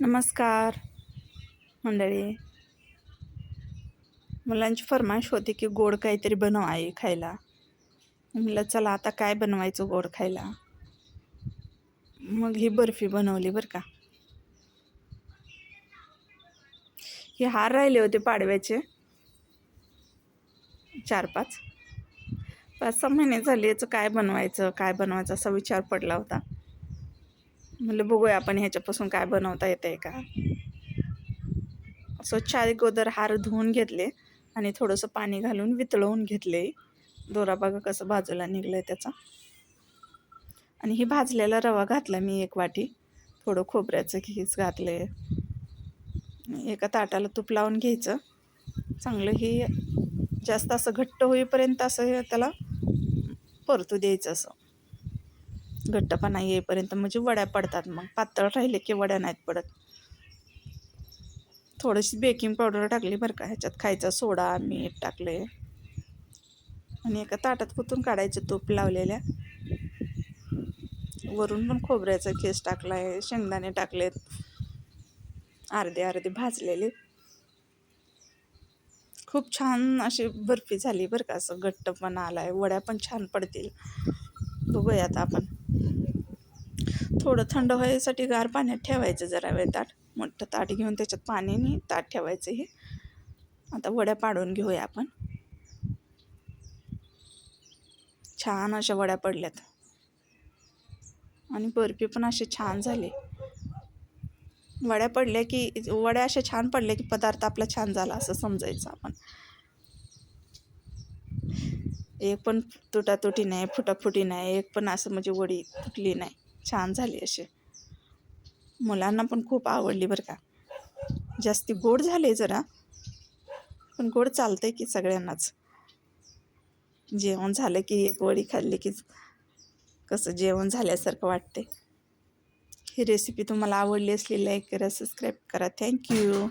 नमस्कार मंडळी. मुलांची फरमाईश होती की गोड काहीतरी बनव आई खायला. म्हटलं चला आता काय बनवायचं गोड खायला? मग ही बर्फी बनवली बरं का. हे हार राहिले होते पाडव्याचे. चार पाच पाच सहा महिने झाले याचं काय बनवायचं काय बनवायचं असा विचार पडला होता. म्हणलं बघूया आपण ह्याच्यापासून काय बनवता येतं आहे का स्वच्छ अगोदर हार धुवून घेतले आणि थोडंसं पाणी घालून वितळवून घेतले. दोरा बघा कसं बाजूला निघलं आहे त्याचा. आणि ही भाजलेला रवा घातला मी एक वाटी. थोडं खोबऱ्याचं घीच घातले एका ताटाला तूप लावून घ्यायचं. चांगलं ही जास्त असं घट्ट होईपर्यंत असं हे त्याला परतू द्यायचं असं. घट्टपणा येईपर्यंत म्हणजे वड्या पडतात मग. पातळ राहिले की वड्या नाहीत पडत. थोडीशी बेकिंग पावडर टाकली बरं का ह्याच्यात खायचा सोडा मीठ टाकले आणि एका ताटात कुतून काढायचं तूप लावलेल्या. वरून पण खोबऱ्याचा केस टाकला आहे शेंगदाणे टाकलेत. अर्धे अर्धे भाजलेले. खूप छान अशी बर्फी झाली बरं का असं घट्टपणा आला आहे वड्या पण छान पडतील. बघूया आता आपण. थोडं थंड व्हायसाठी गार पाण्यात ठेवायचं जरा वेळ ताट. मोठं ताट घेऊन त्याच्यात पाण्याने ताट ठेवायचं हे. आता वड्या पाडून घेऊया आपण. छान अशा वड्या पडल्यात. आणि बर्फी पण असे छान झाले. वड्या पडल्या की वड्या अशा छान पडल्या की पदार्थ आपला छान झाला असं समजायचं आपण. एक पण तुटातुटी नाही फुटाफुटी नाही एक पण असं म्हणजे वडी तुटली नाही. छान झाली असे मुलांना पण खूप आवडली बरं का. जास्ती गोड झाले जरा पण गोड चालतं की सगळ्यांनाच. जेवण झालं की एक वडी खाल्ली की कसं जेवण झाल्यासारखं वाटते ही रेसिपी तुम्हाला आवडली असली लाईक करा सबस्क्राईब करा. थँक्यू